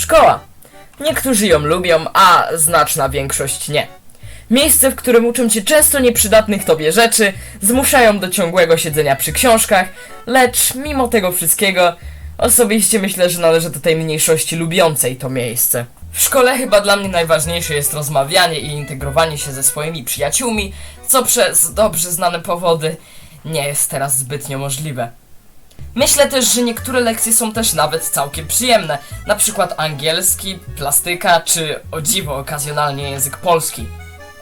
Szkoła. Niektórzy ją lubią, a znaczna większość nie. Miejsce, w którym uczą cię często nieprzydatnych tobie rzeczy, zmuszają do ciągłego siedzenia przy książkach, lecz mimo tego wszystkiego, osobiście myślę, że należę do tej mniejszości lubiącej to miejsce. W szkole chyba dla mnie najważniejsze jest rozmawianie i integrowanie się ze swoimi przyjaciółmi, co przez dobrze znane powody nie jest teraz zbytnio możliwe. Myślę też, że niektóre lekcje są też nawet całkiem przyjemne, na przykład angielski, plastyka czy o dziwo okazjonalnie język polski.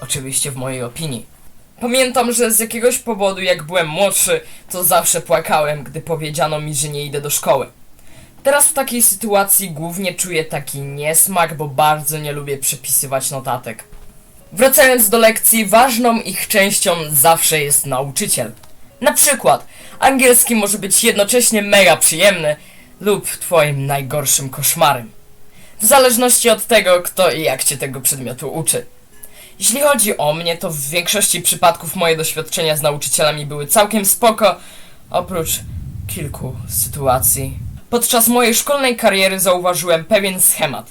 Oczywiście w mojej opinii. Pamiętam, że z jakiegoś powodu jak byłem młodszy, to zawsze płakałem, gdy powiedziano mi, że nie idę do szkoły. Teraz w takiej sytuacji głównie czuję taki niesmak, bo bardzo nie lubię przepisywać notatek. Wracając do lekcji, ważną ich częścią zawsze jest nauczyciel. Na przykład, angielski może być jednocześnie mega przyjemny lub twoim najgorszym koszmarem. W zależności od tego, kto i jak cię tego przedmiotu uczy. Jeśli chodzi o mnie, to w większości przypadków moje doświadczenia z nauczycielami były całkiem spoko, oprócz kilku sytuacji. Podczas mojej szkolnej kariery zauważyłem pewien schemat.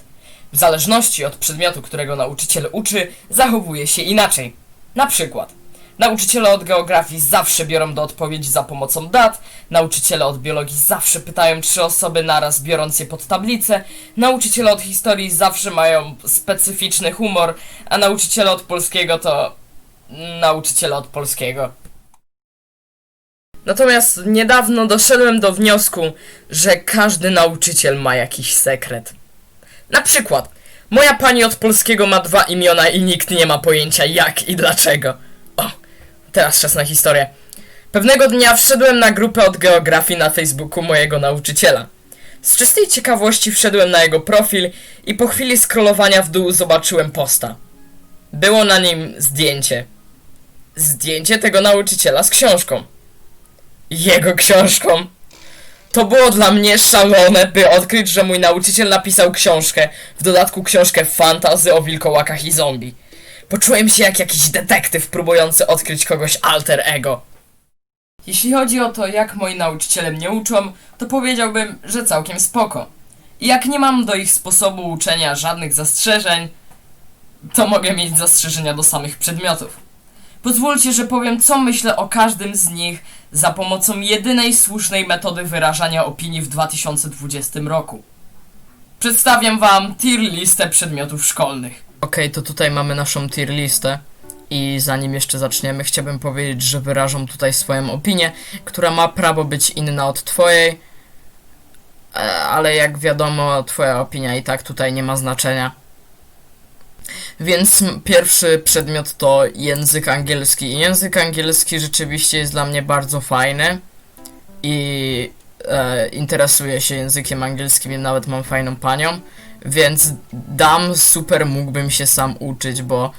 W zależności od przedmiotu, którego nauczyciel uczy, zachowuje się inaczej. Na przykład, nauczyciele od geografii zawsze biorą do odpowiedzi za pomocą dat, nauczyciele od biologii zawsze pytają trzy osoby naraz, biorąc je pod tablicę, nauczyciele od historii zawsze mają specyficzny humor, a nauczyciele od polskiego to... nauczyciele od polskiego. Natomiast niedawno doszedłem do wniosku, że każdy nauczyciel ma jakiś sekret. Na przykład, moja pani od polskiego ma dwa imiona i nikt nie ma pojęcia jak i dlaczego. Teraz czas na historię. Pewnego dnia wszedłem na grupę od geografii na Facebooku mojego nauczyciela. Z czystej ciekawości wszedłem na jego profil i po chwili scrollowania w dół zobaczyłem posta. Było na nim zdjęcie. Zdjęcie tego nauczyciela z książką. Jego książką. To było dla mnie szalone, by odkryć, że mój nauczyciel napisał książkę, w dodatku książkę fantazy o wilkołakach i zombie. Poczułem się jak jakiś detektyw próbujący odkryć kogoś alter ego. Jeśli chodzi o to, jak moi nauczyciele mnie uczą, to powiedziałbym, że całkiem spoko. I jak nie mam do ich sposobu uczenia żadnych zastrzeżeń, to mogę mieć zastrzeżenia do samych przedmiotów. Pozwólcie, że powiem, co myślę o każdym z nich za pomocą jedynej słusznej metody wyrażania opinii w 2020 roku. Przedstawiam Wam tier listę przedmiotów szkolnych. Okej, to tutaj mamy naszą tier listę. I zanim jeszcze zaczniemy, chciałbym powiedzieć, że wyrażam tutaj swoją opinię, która ma prawo być inna od Twojej. E, Ale jak wiadomo, Twoja opinia i tak tutaj nie ma znaczenia. Więc pierwszy przedmiot to język angielski. I Język angielski rzeczywiście jest dla mnie bardzo fajny i e, interesuję się językiem angielskim i nawet mam fajną panią, więc dam super mógłbym się sam uczyć, bo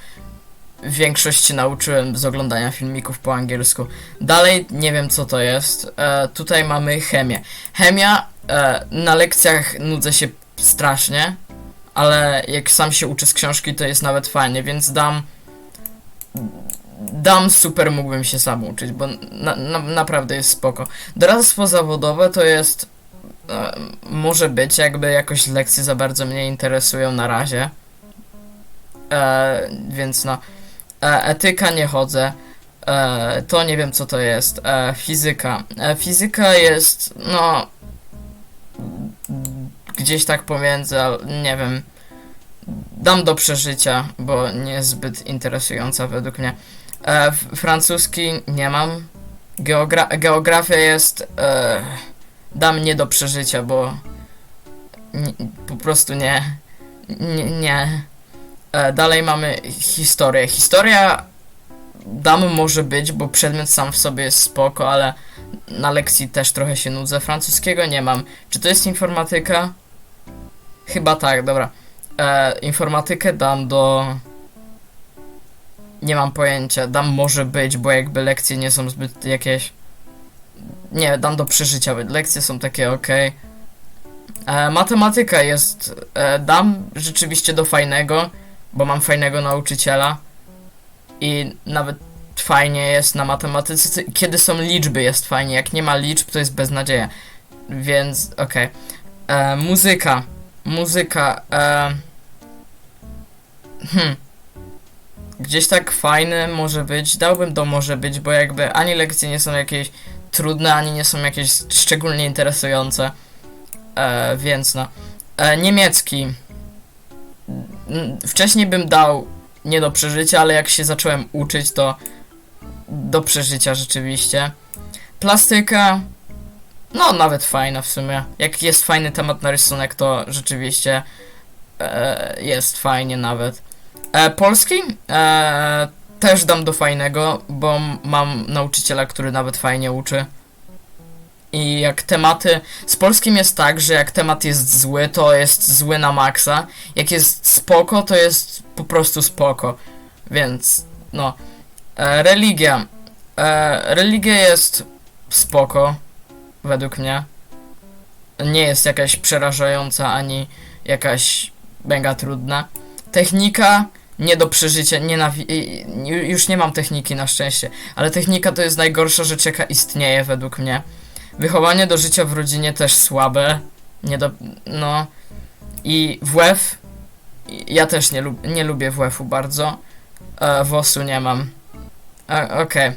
większość się nauczyłem z oglądania filmików po angielsku. Dalej nie wiem co to jest. E, tutaj mamy chemię. Chemia e, na lekcjach nudzę się strasznie, ale jak sam się uczę z książki, to jest nawet fajnie, więc dam. Dam super, mógłbym się sam uczyć, bo na, na, naprawdę jest spoko. Doradztwo zawodowe to jest. E, może być, jakby jakoś lekcje za bardzo mnie interesują na razie. E, więc no. E, etyka nie chodzę. E, to nie wiem co to jest. E, fizyka. E, fizyka jest, no. Gdzieś tak pomiędzy, nie wiem. Dam do przeżycia, bo nie jest zbyt interesująca według mnie. E, francuski nie mam. Geogra geografia jest. E, dam nie do przeżycia, bo. Po prostu nie. Nie. nie. E, dalej mamy historię. Historia dam może być, bo przedmiot sam w sobie jest spoko, ale na lekcji też trochę się nudzę. Francuskiego nie mam. Czy to jest informatyka? Chyba tak, dobra. E, informatykę dam do. Nie mam pojęcia. Dam może być, bo jakby lekcje nie są zbyt jakieś. Nie, dam do przeżycia. Lekcje są takie ok. E, matematyka jest. E, dam rzeczywiście do fajnego, bo mam fajnego nauczyciela. I nawet fajnie jest na matematyce. Kiedy są liczby, jest fajnie. Jak nie ma liczb, to jest beznadzieja. Więc okej. E, Muzyka. Muzyka. E... Hmm. Gdzieś tak fajny może być. Dałbym to może być, bo jakby ani lekcje nie są jakieś trudne, ani nie są jakieś szczególnie interesujące. E, więc no. E, niemiecki. Wcześniej bym dał nie do przeżycia, ale jak się zacząłem uczyć, to do przeżycia rzeczywiście. Plastyka. No, nawet fajna w sumie. Jak jest fajny temat na rysunek, to rzeczywiście e, jest fajnie nawet. E, polski e, też dam do fajnego, bo mam nauczyciela, który nawet fajnie uczy. I jak tematy. Z polskim jest tak, że jak temat jest zły, to jest zły na maksa. Jak jest spoko, to jest po prostu spoko. Więc, no. E, religia. E, religia jest spoko, według mnie. Nie jest jakaś przerażająca ani jakaś mega trudna. Technika nie do przeżycia, nienawi- już nie mam techniki na szczęście, ale technika to jest najgorsza rzecz jaka istnieje według mnie. Wychowanie do życia w rodzinie też słabe, nie do, no i WF ja też nie, lub, nie lubię WF-u bardzo, e, WOS-u nie mam. E, Okej,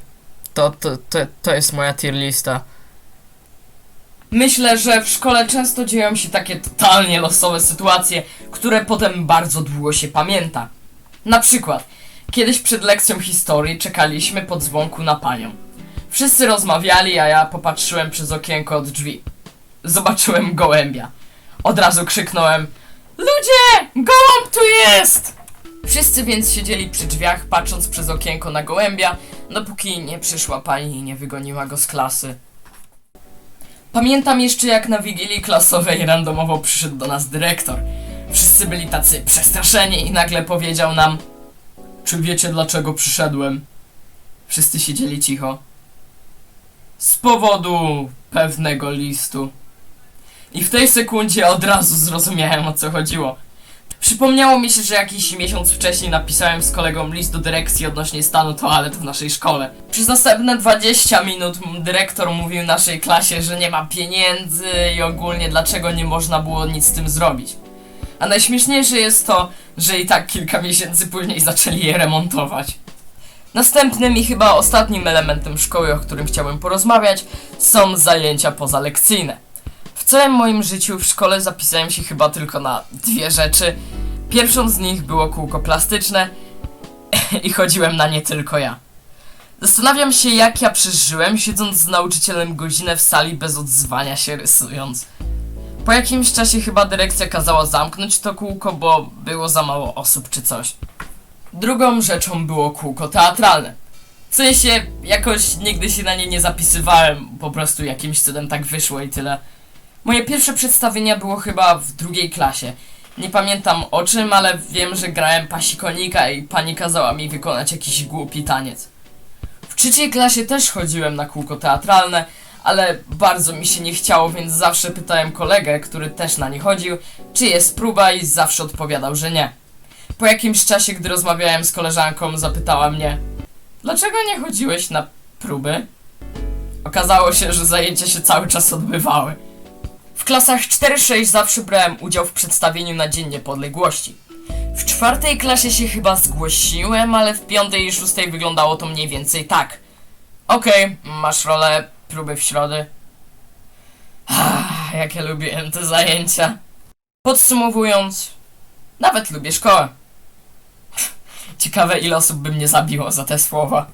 to, to, to, to jest moja tier lista. Myślę, że w szkole często dzieją się takie totalnie losowe sytuacje, które potem bardzo długo się pamięta. Na przykład, kiedyś przed lekcją historii czekaliśmy po dzwonku na panią. Wszyscy rozmawiali, a ja popatrzyłem przez okienko od drzwi. Zobaczyłem gołębia. Od razu krzyknąłem: Ludzie! Gołąb tu jest! Wszyscy więc siedzieli przy drzwiach, patrząc przez okienko na gołębia, dopóki nie przyszła pani i nie wygoniła go z klasy. Pamiętam jeszcze jak na wigilii klasowej randomowo przyszedł do nas dyrektor. Wszyscy byli tacy przestraszeni i nagle powiedział nam Czy wiecie dlaczego przyszedłem? Wszyscy siedzieli cicho. Z powodu pewnego listu. I w tej sekundzie od razu zrozumiałem o co chodziło. Przypomniało mi się, że jakiś miesiąc wcześniej napisałem z kolegą list do dyrekcji odnośnie stanu toalet w naszej szkole. Przez następne 20 minut dyrektor mówił naszej klasie, że nie ma pieniędzy i ogólnie dlaczego nie można było nic z tym zrobić. A najśmieszniejsze jest to, że i tak kilka miesięcy później zaczęli je remontować. Następnym i chyba ostatnim elementem szkoły, o którym chciałem porozmawiać, są zajęcia pozalekcyjne. W całym moim życiu w szkole zapisałem się chyba tylko na dwie rzeczy. Pierwszą z nich było kółko plastyczne i chodziłem na nie tylko ja. Zastanawiam się, jak ja przeżyłem, siedząc z nauczycielem godzinę w sali bez odzwania się rysując. Po jakimś czasie chyba dyrekcja kazała zamknąć to kółko, bo było za mało osób czy coś. Drugą rzeczą było kółko teatralne. W sensie, jakoś nigdy się na nie nie zapisywałem, po prostu jakimś cudem tak wyszło i tyle. Moje pierwsze przedstawienia było chyba w drugiej klasie. Nie pamiętam o czym, ale wiem, że grałem pasikonika i pani kazała mi wykonać jakiś głupi taniec. W trzeciej klasie też chodziłem na kółko teatralne, ale bardzo mi się nie chciało, więc zawsze pytałem kolegę, który też na nie chodził, czy jest próba i zawsze odpowiadał, że nie. Po jakimś czasie, gdy rozmawiałem z koleżanką, zapytała mnie, dlaczego nie chodziłeś na próby? Okazało się, że zajęcia się cały czas odbywały. W klasach 4-6 zawsze brałem udział w przedstawieniu na Dzień Niepodległości. W czwartej klasie się chyba zgłosiłem, ale w piątej i szóstej wyglądało to mniej więcej tak. Okej, masz rolę, próby w środę. Ah, jak ja lubiłem te zajęcia. Podsumowując, nawet lubię szkołę. Ciekawe ile osób by mnie zabiło za te słowa.